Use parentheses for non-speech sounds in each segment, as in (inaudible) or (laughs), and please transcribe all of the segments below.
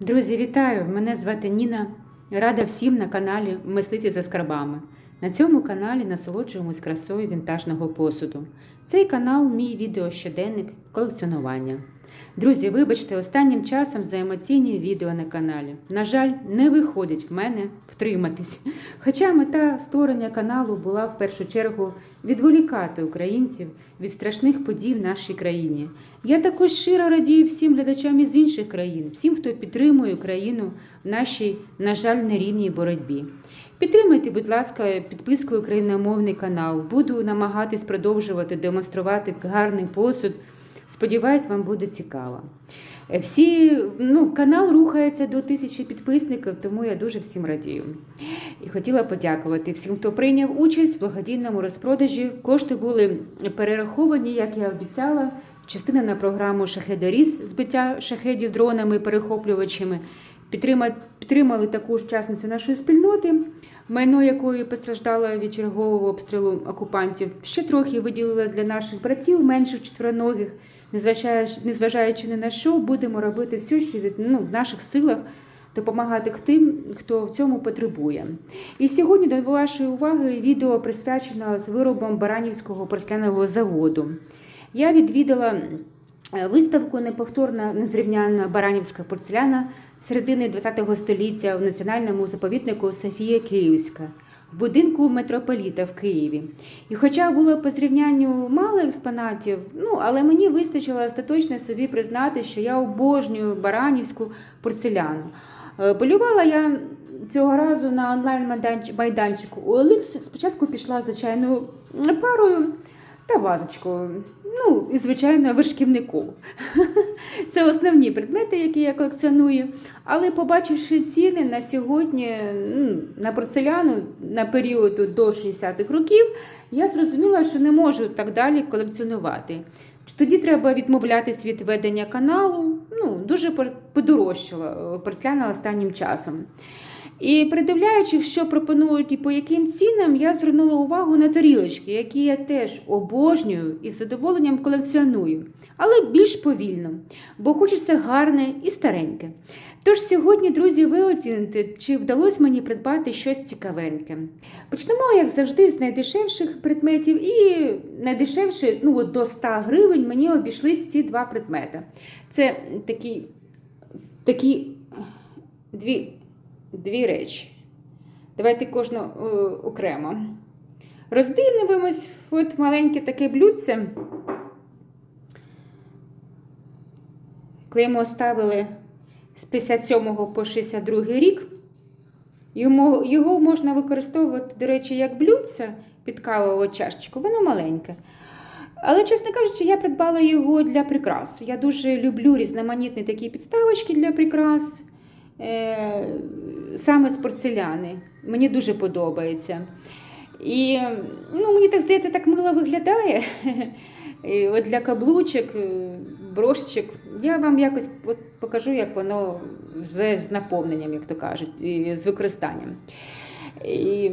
Друзі, вітаю! Мене звати Ніна. Рада всім на каналі Мислиці за скарбами. На цьому каналі насолоджуємось красою вінтажного посуду. Цей канал мій відеощоденник колекціонування. Друзі, вибачте, останнім часом за емоційні відео на каналі. На жаль, не виходить в мене втриматись. Хоча мета створення каналу була в першу чергу відволікати українців від страшних подій в нашій країні. Я також щиро радію всім глядачам із інших країн, всім, хто підтримує Україну в нашій, на жаль, нерівній боротьбі. Підтримайте, будь ласка, підпискою україномовний канал. Буду намагатись продовжувати демонструвати гарний посуд. Сподіваюсь, вам буде цікаво. Всі, ну, канал рухається до тисячі підписників, тому я дуже всім радію. І хотіла подякувати всім, хто прийняв участь в благодійному розпродажі. Кошти були перераховані, як я обіцяла. Частина на програму Шахедоріз збиття шахедів дронами, перехоплювачами. Підтрима- Підтримали таку учасницю нашої спільноти, майно якої постраждало від чергового обстрілу окупантів. Ще трохи виділила для наших братів менших четвероногих. Незважаючи ні на що, будемо робити все, що від ну, в наших силах допомагати тим, хто в цьому потребує. І сьогодні до вашої уваги відео присвячено з виробом Баранівського порцелянового заводу. Я відвідала е, виставку неповторна незрівнянна Баранівська порцеляна середини ХХ століття в національному заповіднику Софія Київська в будинку митрополіта в Києві. І хоча було по зрівнянню мало експонатів, ну але мені вистачило остаточно собі признати, що я обожнюю баранівську порцеляну. Е, Полювала я цього разу на онлайн-майданчику OLX. Спочатку пішла за чайною парою та вазочку. Ну, і, звичайно, вершківнику. (laughs) Це основні предмети, які я колекціоную. Але побачивши ціни на сьогодні на порцеляну на період до 60-х років, я зрозуміла, що не можу так далі колекціонувати. Тоді треба відмовлятись від ведення каналу. Ну, дуже подорожчала е, порцеляна останнім часом. І передивляючи, що пропонують і по яким цінам, я звернула увагу на тарілочки, які я теж обожнюю і з задоволенням колекціоную, але більш повільно, бо хочеться гарне і стареньке. Тож сьогодні, друзі, ви оціните, чи вдалося мені придбати щось цікавеньке. Почнемо, як завжди, з найдешевших предметів, і найдешевше, ну от до 100 гривень, мені обійшлись ці два предмети. Це такі, такі дві дві речі. Давайте кожну е, окремо. Роздивимось от маленьке таке блюдце. Клеймо ставили з 57 по 62 рік. Йому, його можна використовувати, до речі, як блюдце під кавову чашечку, воно маленьке. Але, чесно кажучи, я придбала його для прикрас. Я дуже люблю різноманітні такі підставочки для прикрас. Е, саме з порцеляни. Мені дуже подобається. І ну, мені так здається, так мило виглядає. (laughs) І от для каблучок, е, брошечок. Я вам якось от покажу, як воно з, з наповненням, як то кажуть, і з використанням. І,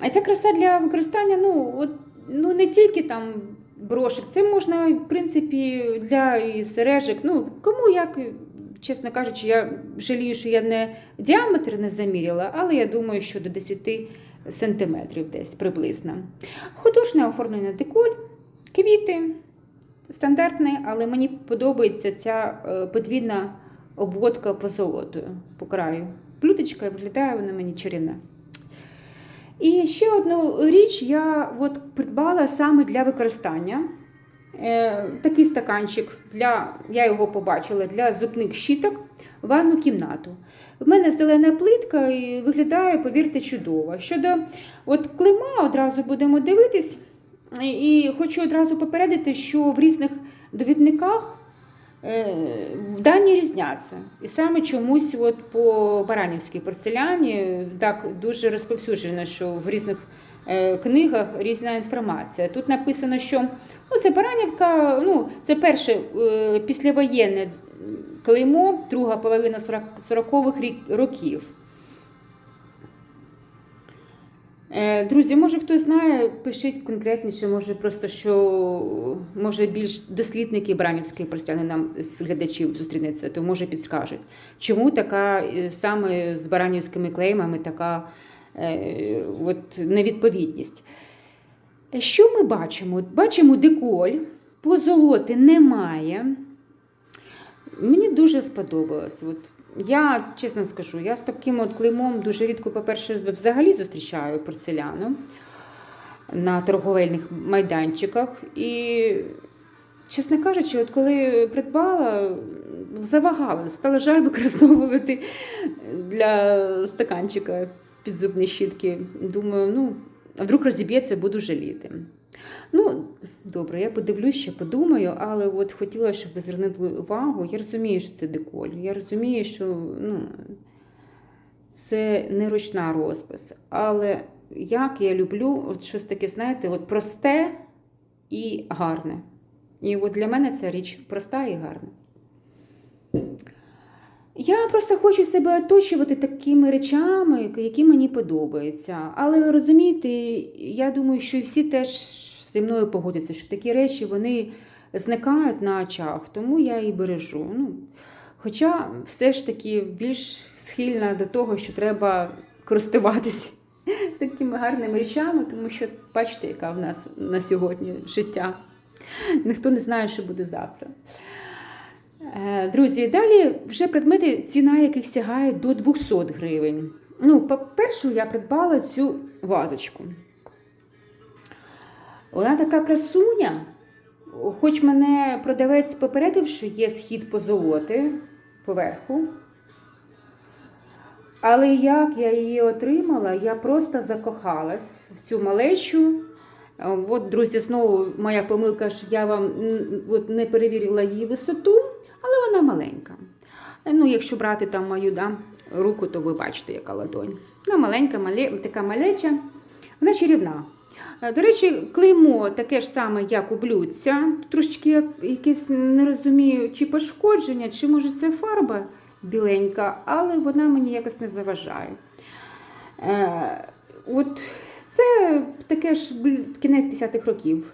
а ця краса для використання, ну, от, ну не тільки там брошек, це можна, в принципі, для і сережок. Ну, кому як чесно кажучи, я жалію, що я не діаметр не заміряла, але я думаю, що до 10 сантиметрів десь приблизно. Художне оформлення деколь, квіти, стандартне, але мені подобається ця е, подвійна обводка позолотою по краю. Плюточка виглядає вона мені чарівна. І ще одну річ я от придбала саме для використання. Е, такий стаканчик, для, я його побачила для зубних щіток в ванну кімнату. В мене зелена плитка і виглядає, повірте, чудово. Щодо от клейма, одразу будемо дивитись. І, хочу одразу попередити, що в різних довідниках е, дані різняться. І саме чомусь от по Баранівській порцеляні так дуже розповсюджено, що в різних е, книгах різна інформація. Тут написано, що ну, це Баранівка, ну, це перше е, післявоєнне клеймо, друга половина 40 40-х рік- років. Друзі, може хтось знає, пишіть конкретніше, може просто що може більш дослідники Бранівської простяни нам з глядачів зустрінеться, то може підскажуть, чому така е, саме з баранівськими клеймами така е, от, невідповідність. Що ми бачимо? Бачимо деколь, позолоти немає. Мені дуже сподобалось. От я чесно скажу, я з таким от клеймом дуже рідко, по-перше, взагалі зустрічаю порцеляну на торговельних майданчиках. І, чесно кажучи, от коли придбала, завагала, стало жаль використовувати для стаканчика підзубні щітки. Думаю, ну, а вдруг розіб'ється, буду жаліти. Ну, добре, я подивлюсь, ще подумаю, але от хотіла, щоб ви звернули увагу. Я розумію, що це деколь. Я розумію, що ну, це не ручна розпис. Але як я люблю от щось таке, знаєте, от просте і гарне. І от для мене ця річ проста і гарна. Я просто хочу себе оточувати такими речами, які мені подобаються. Але розумієте, я думаю, що і всі теж зі мною погодяться, що такі речі вони зникають на очах, тому я і бережу. Ну, хоча все ж таки більш схильна до того, що треба користуватися (laughs) такими гарними речами, тому що бачите, яка в нас на сьогодні життя. Ніхто не знає, що буде завтра. Е, Друзі, далі вже предмети, ціна яких сягає до 200 гривень. Ну, по-перше, я придбала цю вазочку. Вона така красуня, хоч мене продавець попередив, що є схід позолоти поверху. Але як я її отримала, я просто закохалась в цю малечу. От, друзі, знову моя помилка, що я вам от, не перевірила її висоту, але вона маленька. Ну, якщо брати там мою да, руку, то ви бачите, яка ладонь. Вона маленька, мале, така малеча, вона чарівна. Е, До речі, клеймо таке ж саме, як у блюдця. Трошечки як- якесь не розумію, чи пошкодження, чи може це фарба біленька, але вона мені якось не заважає. Е, от це таке ж кінець 50-х років.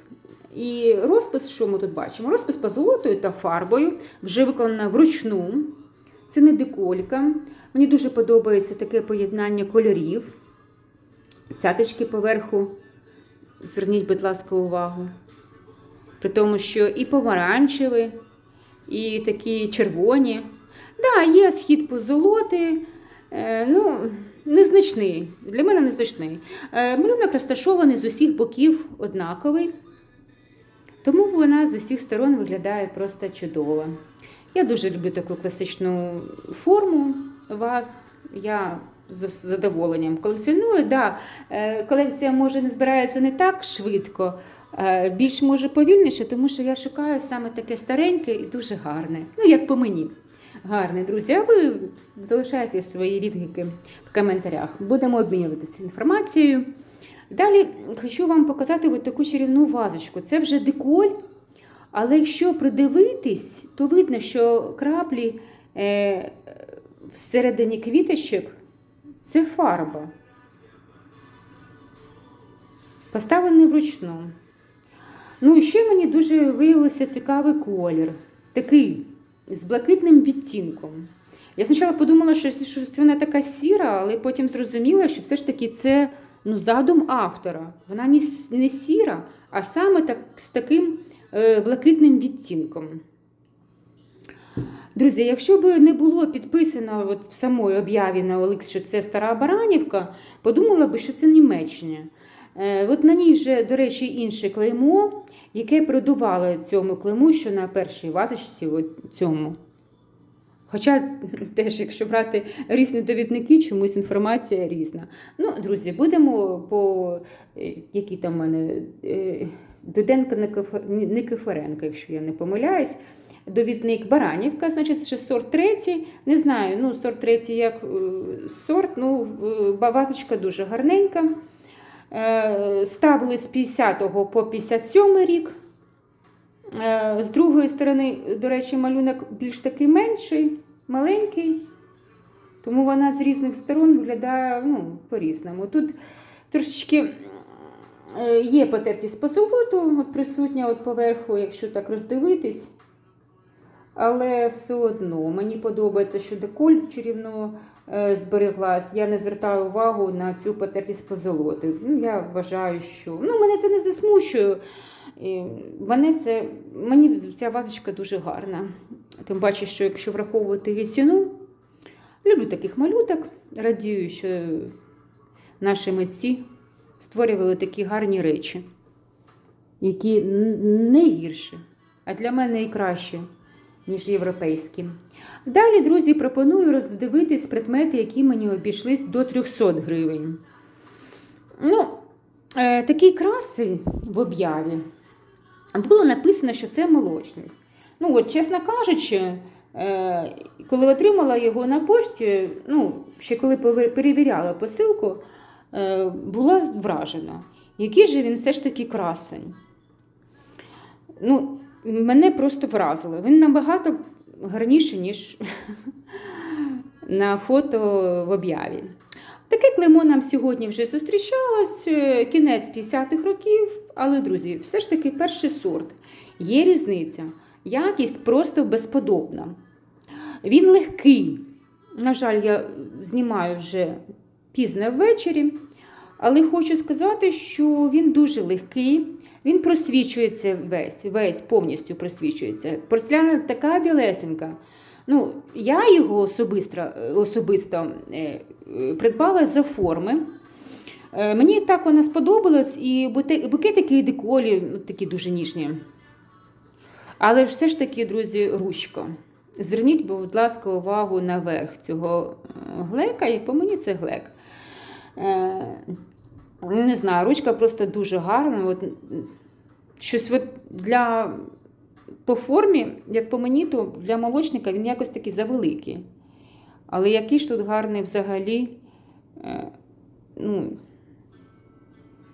І розпис, що ми тут бачимо? Розпис позолотою та фарбою, вже виконана вручну. Це не деколька. Мені дуже подобається таке поєднання кольорів. Цяточки поверху. Зверніть, будь ласка, увагу. При тому, що і помаранчеві, і такі червоні. Да, є схід позолоти, е, ну, незначний. Для мене незначний. Е, малюнок розташований з усіх боків однаковий, тому вона з усіх сторон виглядає просто чудово. Я дуже люблю таку класичну форму вас. Я з задоволенням колекціоную. Да, е, колекція може не збирається не так швидко, е, більш може повільніше, тому що я шукаю саме таке стареньке і дуже гарне. Ну, як по мені. Гарне, друзі. А ви залишайте свої відгуки в коментарях. Будемо обмінюватися інформацією. Далі хочу вам показати от таку чарівну вазочку. Це вже деколь, але якщо придивитись, то видно, що краплі е, всередині квіточок це фарба. Поставлений вручну. Ну і ще мені дуже виявився цікавий колір. Такий з блакитним відтінком. Я спочатку подумала, що вона така сіра, але потім зрозуміла, що все ж таки це ну, задум автора. Вона не, не сіра, а саме так, з таким е, блакитним відтінком. Друзі, якщо б не було підписано от в самої об'яві на OLX, що це стара Баранівка, подумала би, що це Німеччина. Е, От на ній вже, до речі, інше клеймо, яке продувало цьому клейму, що на першій вазочці цьому. Хоча теж, якщо брати різні довідники, чомусь інформація різна. Ну, друзі, будемо по е, які там в мене е, Дуденко Никифоренко, якщо я не помиляюсь. Довідник Баранівка, значить, ще сорт третій. Не знаю, ну, сорт третій як е, сорт, ну, е, вазочка дуже гарненька. Е, Ставили з 50 по 57 рік. З другої сторони, до речі, малюнок більш такий менший, маленький, тому вона з різних сторон виглядає ну, по-різному. Тут Трошечки є потертість по золоту, от присутня от поверху, якщо так роздивитись. Але все одно мені подобається, що деколь чарівно е, збереглась. Я не звертаю увагу на цю потертість позолоти. Ну, я вважаю, що ну, мене це не засмущує. Мене це, мені ця вазочка дуже гарна. Тим паче, що якщо враховувати її ціну, люблю таких малюток, радію, що наші митці створювали такі гарні речі, які не гірші, а для мене і краще, ніж європейські. Далі, друзі, пропоную роздивитись предмети, які мені обійшлись до 300 гривень. Ну, е, такий красень в об'яві було написано, що це молочник. Ну, от, чесно кажучи, е, коли отримала його на пошті, ну, ще коли перевіряла посилку, е, була вражена, який же він все ж таки красень. Ну, мене просто вразило. Він набагато гарніший, ніж (laughs) на фото в об'яві. Таке клеймо нам сьогодні вже зустрічалось, е, кінець 50-х років, але, друзі, все ж таки перший сорт. Є різниця. Якість просто безподобна. Він легкий. На жаль, я знімаю вже пізно ввечері, але хочу сказати, що він дуже легкий. Він просвічується весь, весь повністю просвічується. Порцеляна така білесенька. Ну, я його особисто, особисто е, придбала за форми. Е, Мені так вона сподобалась, і букетики і деколі ну, такі дуже ніжні. Але все ж таки, друзі, ручка. Зверніть, будь ласка, увагу на верх цього е, глека, як по мені це глек. Не знаю, ручка просто дуже гарна. От, щось от для по формі, як по мені, то для молочника він якось такий завеликий. Але який ж тут гарний взагалі е, ну,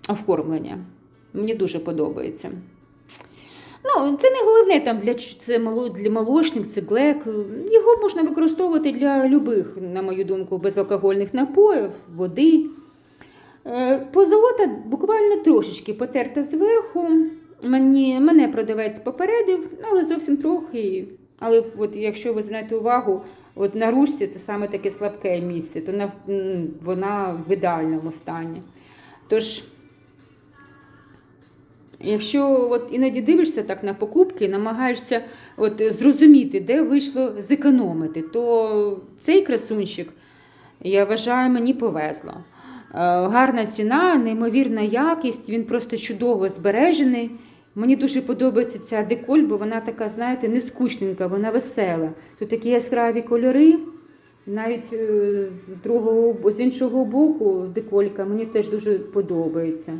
оформлення. Мені дуже подобається. Ну, це не головне там для, це для молочник, це глек. Його можна використовувати для любих, на мою думку, безалкогольних напоїв, води. Е, Позолота буквально трошечки потерта зверху. Мені, мене продавець попередив, але зовсім трохи. Але от якщо ви звернете увагу, от на ручці це саме таке слабке місце, то на, вона в ідеальному стані. Тож, якщо от іноді дивишся так на покупки, намагаєшся от зрозуміти, де вийшло зекономити, то цей красунчик, я вважаю, мені повезло. Е, Гарна ціна, неймовірна якість, він просто чудово збережений. Мені дуже подобається ця деколь, бо вона така, знаєте, не скучненька, вона весела. Тут такі яскраві кольори. Навіть е, з другого з іншого боку деколька мені теж дуже подобається.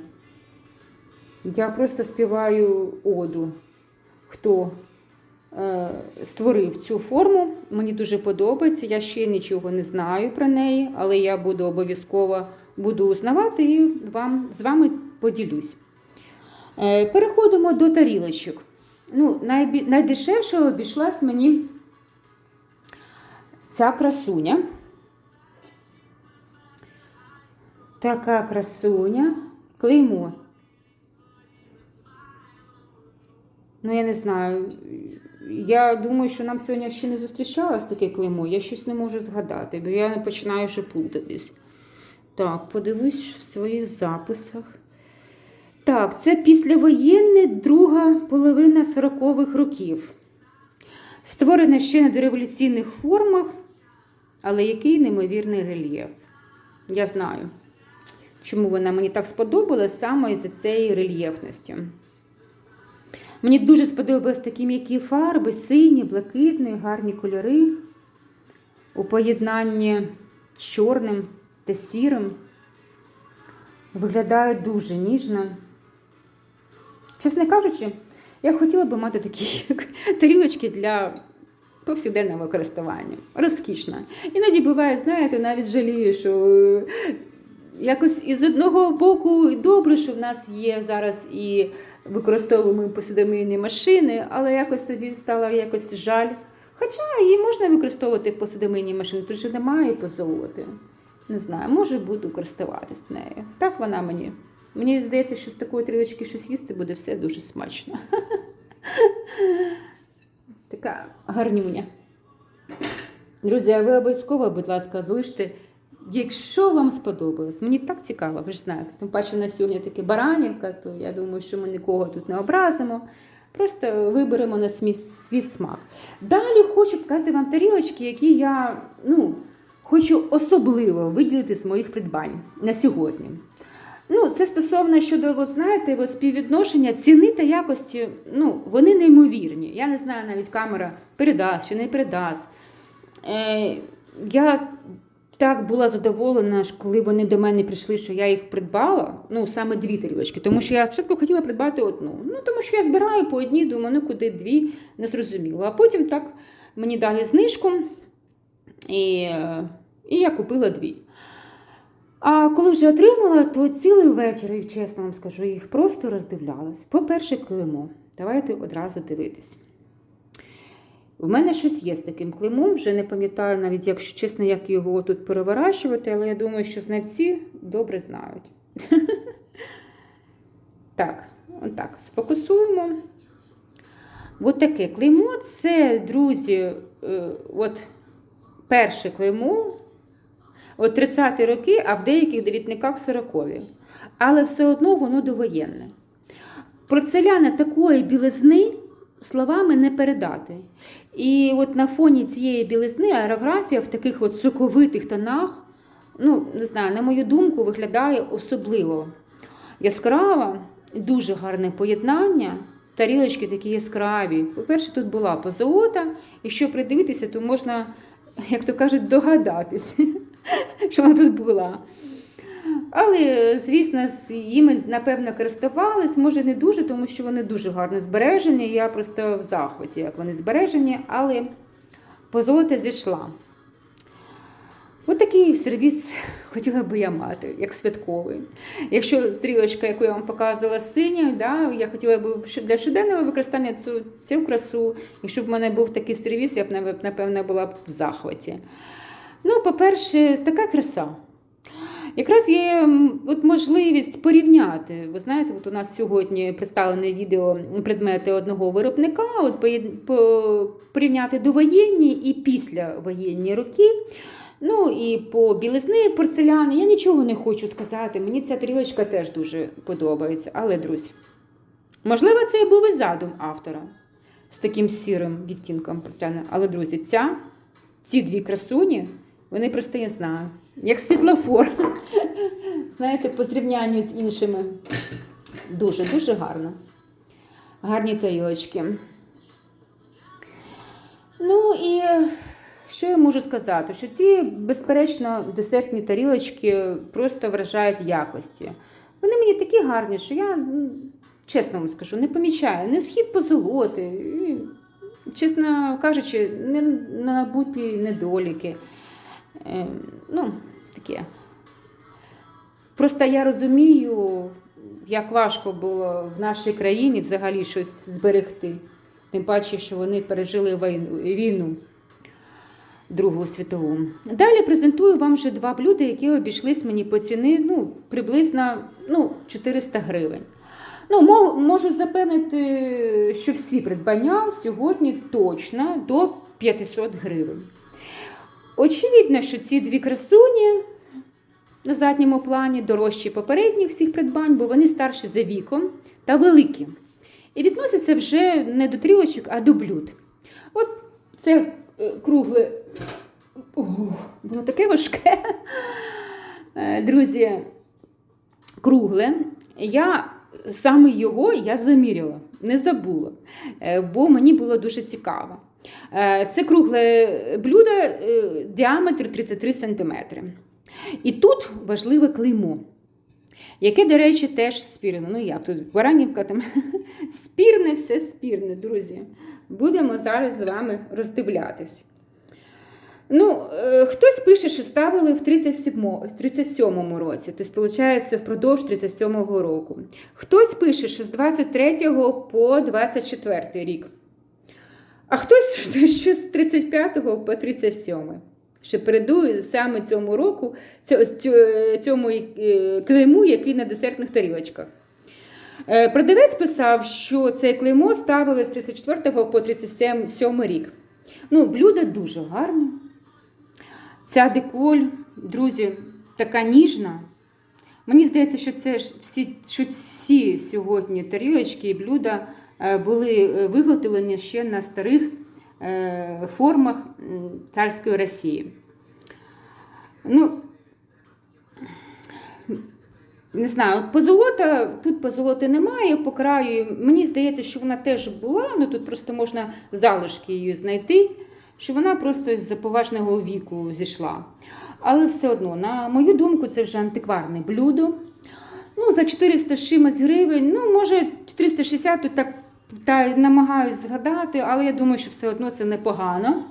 Я просто співаю оду, хто е, створив цю форму. Мені дуже подобається. Я ще нічого не знаю про неї, але я буду обов'язково буду узнавати і вам, з вами поділюсь. Е, переходимо до тарілочок. Ну, найдешевше обійшлась мені ця красуня. Така красуня. Клеймо. Ну, я не знаю. Я думаю, що нам сьогодні ще не зустрічалось таке клеймо. Я щось не можу згадати, бо я починаю вже плутатись. Так, подивись в своїх записах. Так, це післявоєнне друга половина 40-х років. Створена ще на дореволюційних формах, але який неймовірний рельєф. Я знаю, чому вона мені так сподобалась саме із-за цієї рельєфності. Мені дуже сподобались такі м'які фарби, сині, блакитні, гарні кольори у поєднанні з чорним та сірим. Виглядає дуже ніжно. Чесно кажучи, я хотіла би мати такі (laughs) тарілочки для повсякденного користування. Розкішно. Іноді буває, знаєте, навіть жалію, що е, якось із одного боку добре, що в нас є зараз і використовуємо посудомийні машини, але якось тоді стало якось жаль. Хоча її можна використовувати в посудомийній машині, тут же немає позолоти. Не знаю, може буду користуватись нею. Так вона мені. Мені здається, що з такої трілочки щось їсти буде все дуже смачно. (laughs) Така гарнюня. Друзі, а ви обов'язково, будь ласка, залиште, якщо вам сподобалось. Мені так цікаво, ви ж знаєте. Тим паче на сьогодні таке баранівка, то я думаю, що ми нікого тут не образимо. Просто виберемо на свій смак. Далі хочу показати вам тарілочки, які я ну, хочу особливо виділити з моїх придбань на сьогодні. Ну, це стосовно щодо, ви знаєте, от співвідношення ціни та якості, ну, вони неймовірні. Я не знаю, навіть камера передасть чи не передасть. Е, я так була задоволена, коли вони до мене прийшли, що я їх придбала. Ну, саме дві тарілочки. Тому що я спочатку хотіла придбати одну. Ну, тому що я збираю по одній, думаю, ну куди дві, не зрозуміло. А потім так мені дали знижку, і, і я купила дві. А коли вже отримала, то цілий вечір, чесно вам скажу, їх просто роздивлялась. По-перше, клеймо. Давайте одразу дивитись. У мене щось є з таким клеймом, вже не пам'ятаю навіть, якщо чесно, як його тут переворачувати, але я думаю, що знавці добре знають. (laughs) Так, отак, сфокусуємо. От таке клеймо це, друзі, е, от перше клеймо, от 30-ті роки, а в деяких довідниках 40-ві. Але все одно воно довоєнне. Про Порцеляна такої білизни словами не передати. І от на фоні цієї білизни аерографія в таких от соковитих тонах, ну, не знаю, на мою думку, виглядає особливо яскрава, дуже гарне поєднання. Тарілочки такі яскраві. По-перше, тут була позолота, і якщо придивитися, то можна, як то кажуть, догадатись, (laughs) що вона тут була. Але, звісно, їми, напевно, користувались, може не дуже, тому що вони дуже гарно збережені. Я просто в захваті, як вони збережені, але позолота зійшла. Ось такий сервіс (laughs) хотіла би я мати, як святковий. Якщо стрілочка, яку я вам показувала синя, да, я хотіла б для щоденного використання цю, цю красу. Якщо б в мене був такий сервіс, я б напевно була б в захваті. Ну, по-перше, така краса. Якраз є от можливість порівняти. Ви знаєте, от у нас сьогодні представлене відео предмети одного виробника, от поєд- по- порівняти довоєнні і післявоєнні роки. Ну і по білизни порцеляни я нічого не хочу сказати. Мені ця тарілочка теж дуже подобається. Але, друзі, можливо, це і був і задум автора з таким сірим відтінком порцеляни. Але, друзі, ця, ці дві красуні, вони просто я знаю, як світлофор. Знаєте, по зрівнянню з іншими. Дуже-дуже гарно. Гарні тарілочки. Ну і що я можу сказати? Що ці, безперечно, десертні тарілочки просто вражають якості. Вони мені такі гарні, що я, чесно вам скажу, не помічаю не схід позолоти, чесно кажучи, не набуті недоліки. Е, ну, таке. Просто я розумію, як важко було в нашій країні взагалі щось зберегти. Тим паче, що вони пережили війну Другу світову. Далі презентую вам вже два блюда, які обійшлись мені по ціни ну, приблизно ну, 400 гривень. Ну, можу запевнити, що всі придбання сьогодні точно до 500 гривень. Очевидно, що ці дві красуні на задньому плані дорожчі попередніх всіх придбань, бо вони старші за віком та великі. І відносяться вже не до трілочок, а до блюд. От це е, кругле, воно таке важке. Е, Друзі, кругле. Я саме його я заміряла, не забула, е, бо мені було дуже цікаво. Е, Це кругле блюдо, діаметр 33 см. І тут важливе клеймо, яке, до речі, теж спірне. Ну як тут баранівка там (laughs) спірне, все спірне, друзі. Будемо зараз з вами роздивлятись. Ну, е, хтось пише, що ставили в 37-му році, тобто, виходить, впродовж 37-го року. Хтось пише, що з 23 по 24 рік. А хтось (laughs) що з 35 по 37. що передую саме цьому року цьо- цьому е, клейму, який на десертних тарілочках. Е, Продавець писав, що це клеймо ставили з 34 по 37 рік. Ну, блюдо дуже гарне. Ця деколь, друзі, така ніжна. Мені здається, що це всі, що всі сьогодні тарілочки і блюда е, були е, виготовлені ще на старих е, формах царської Росії. Ну, не знаю, позолота, тут позолоти немає по краю. Мені здається, що вона теж була, ну тут просто можна залишки її знайти, що вона просто з-за поважного віку зійшла. Але все одно, на мою думку, це вже антикварне блюдо. Ну, за 400 чимось гривень, ну, може, 460 тут так та намагаюсь згадати, але я думаю, що все одно це непогано.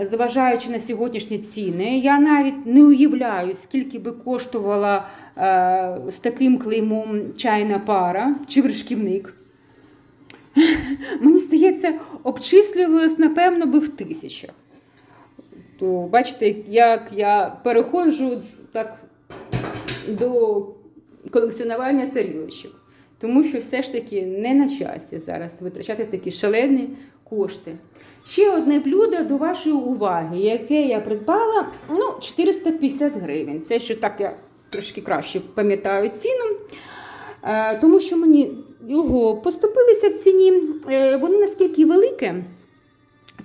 Зважаючи на сьогоднішні ціни, я навіть не уявляю, скільки би коштувала е, з таким клеймом чайна пара чи вершківник. Мені здається, обчислювалось, напевно, би в тисячах. То бачите, як я переходжу так до колекціонування тарілочок. Тому що все ж таки не на часі зараз витрачати такі шалені кошти. Ще одне блюдо до вашої уваги, яке я придбала ну, 450 гривень. Це ще так я трошки краще пам'ятаю ціну. Е, тому що мені його поступилися в ціні. Е, воно наскільки велике.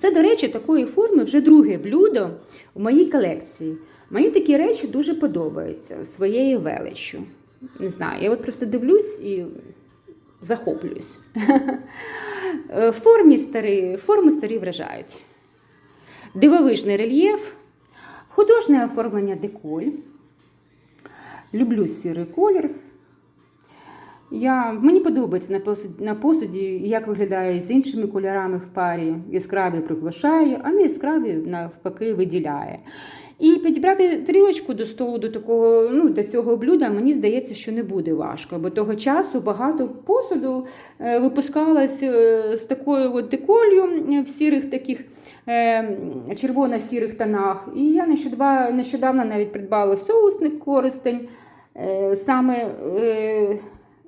Це, до речі, такої форми вже друге блюдо в моїй колекції. Мені такі речі дуже подобаються своєю величчю. Не знаю, я от просто дивлюсь і захоплююсь. (laughs) Е, Формі старі, форми старі вражають. Дивовижний рельєф, художнє оформлення деколь. Люблю сірий колір. Я, мені подобається на посуді, на посуді, як виглядає з іншими кольорами в парі. Яскравий приглушає, а не яскравий навпаки виділяє. І підібрати тарілочку до столу до такого, ну, до цього блюда, мені здається, що не буде важко, бо того часу багато посуду е, випускалось е, з такою от деколью е, в сірих таких червоно-сірих тонах. І я нещодавно, навіть придбала соусник користень саме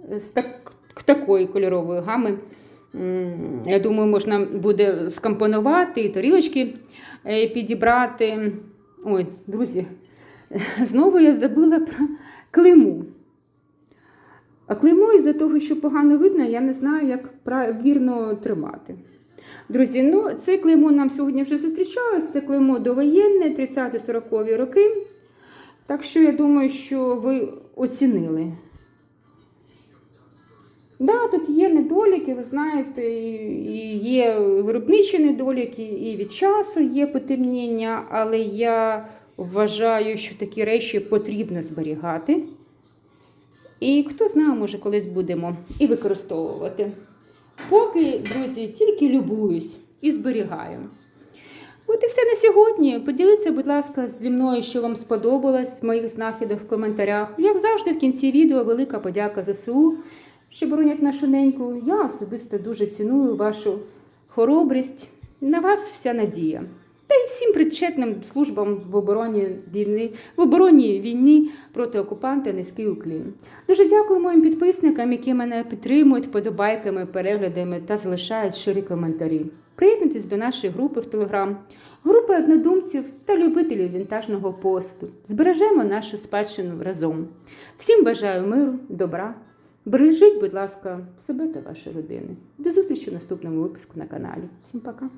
з так, такої кольорової гами. Я думаю, можна буде скомпонувати і тарілочки е, підібрати. Ой, друзі, (laughs) знову я забула про клейму. А клеймо із-за того, що погано видно, я не знаю, як вірно тримати. Друзі, ну це клеймо нам сьогодні вже зустрічалось. Це клеймо довоєнне, 30-40 роки. Так що я думаю, що ви оцінили. Да, тут є недоліки, ви знаєте, і є виробничі недоліки, і від часу є потемніння, але я вважаю, що такі речі потрібно зберігати. І хто знає, може, колись будемо і використовувати. Поки, друзі, тільки любуюсь і зберігаю. От і все на сьогодні. Поділіться, будь ласка, зі мною, що вам сподобалось моїх знахідок в коментарях. Як завжди, в кінці відео велика подяка ЗСУ, що боронять нашу неньку. Я особисто дуже ціную вашу хоробрість. На вас вся надія. Та й всім причетним службам в обороні війни, в обороні війни проти окупанта низький уклін. Дуже дякую моїм підписникам, які мене підтримують подобайками, переглядами та залишають щирі коментарі. Приєднуйтесь до нашої групи в Телеграм, групи однодумців та любителів вінтажного посуду. Збережемо нашу спадщину разом. Всім бажаю миру, добра. Бережіть, будь ласка, себе та ваші родини. До зустрічі в наступному випуску на каналі. Всім пока!